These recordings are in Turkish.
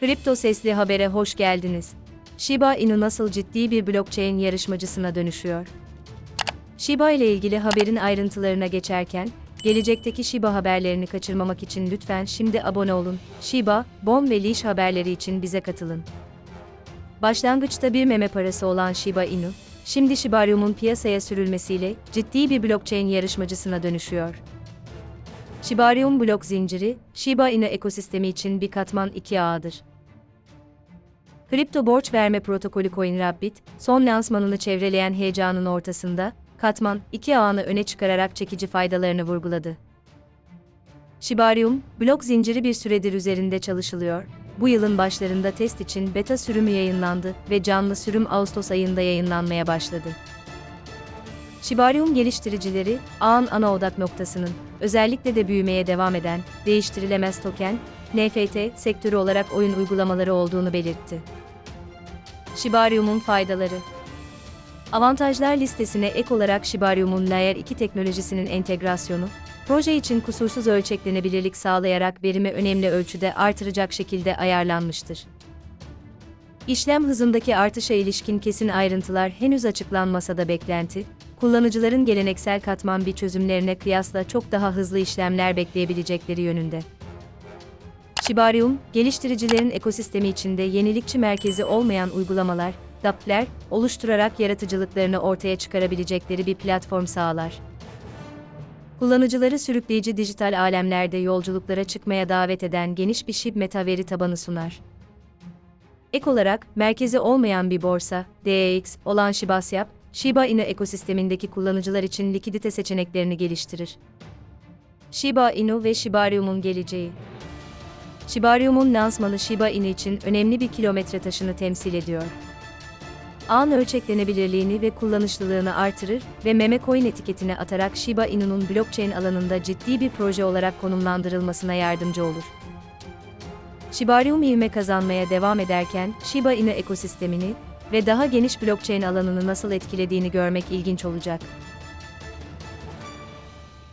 Kripto Sesli Haber'e hoş geldiniz. Shiba Inu nasıl ciddi bir blockchain yarışmacısına dönüşüyor? Shiba ile ilgili haberin ayrıntılarına geçerken, gelecekteki Shiba haberlerini kaçırmamak için lütfen şimdi abone olun. Shiba, Bon ve Leash haberleri için bize katılın. Başlangıçta bir meme parası olan Shiba Inu, şimdi Shibarium'un piyasaya sürülmesiyle ciddi bir blockchain yarışmacısına dönüşüyor. Shibarium blok zinciri, Shiba Inu ekosistemi için bir katman iki ağıdır. Kripto borç verme protokolü CoinRabbit, son lansmanını çevreleyen heyecanın ortasında, katman iki ağını öne çıkararak çekici faydalarını vurguladı. Shibarium, blok zinciri bir süredir üzerinde çalışılıyor. Bu yılın başlarında test için beta sürümü yayınlandı ve canlı sürüm Ağustos ayında yayınlanmaya başladı. Shibarium geliştiricileri, ağın ana odak noktasının, özellikle de büyümeye devam eden, değiştirilemez token, NFT sektörü olarak oyun uygulamaları olduğunu belirtti. Shibarium'un faydaları Avantajlar listesine ek olarak Shibarium'un Layer 2 teknolojisinin entegrasyonu, proje için kusursuz ölçeklenebilirlik sağlayarak verimi önemli ölçüde artıracak şekilde ayarlanmıştır. İşlem hızındaki artışa ilişkin kesin ayrıntılar henüz açıklanmasa da beklenti, kullanıcıların geleneksel katman bir çözümlerine kıyasla çok daha hızlı işlemler bekleyebilecekleri yönünde. Shibarium, geliştiricilerin ekosistemi içinde yenilikçi merkezi olmayan uygulamalar, dApp'ler, oluşturarak yaratıcılıklarını ortaya çıkarabilecekleri bir platform sağlar. Kullanıcıları sürükleyici dijital alemlerde yolculuklara çıkmaya davet eden geniş bir SHIB metaveri tabanı sunar. Ek olarak, merkezi olmayan bir borsa, DEX, olan Shibasyap, Shiba Inu ekosistemindeki kullanıcılar için likidite seçeneklerini geliştirir. Shiba Inu ve Shibarium'un geleceği Shibarium'un lansmanı Shiba Inu için önemli bir kilometre taşını temsil ediyor. Ağın ölçeklenebilirliğini ve kullanışlılığını artırır ve meme coin etiketini atarak Shiba Inu'nun blockchain alanında ciddi bir proje olarak konumlandırılmasına yardımcı olur. Shibarium ivme kazanmaya devam ederken Shiba Inu ekosistemini ve daha geniş blockchain alanını nasıl etkilediğini görmek ilginç olacak.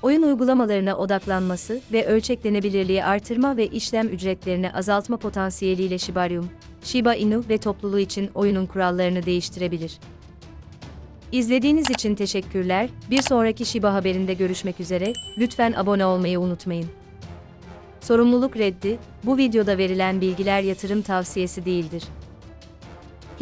Oyun uygulamalarına odaklanması ve ölçeklenebilirliği artırma ve işlem ücretlerini azaltma potansiyeliyle Shibarium, Shiba Inu ve topluluğu için oyunun kurallarını değiştirebilir. İzlediğiniz için teşekkürler. Bir sonraki Shiba haberinde görüşmek üzere. Lütfen abone olmayı unutmayın. Sorumluluk reddi, bu videoda verilen bilgiler yatırım tavsiyesi değildir.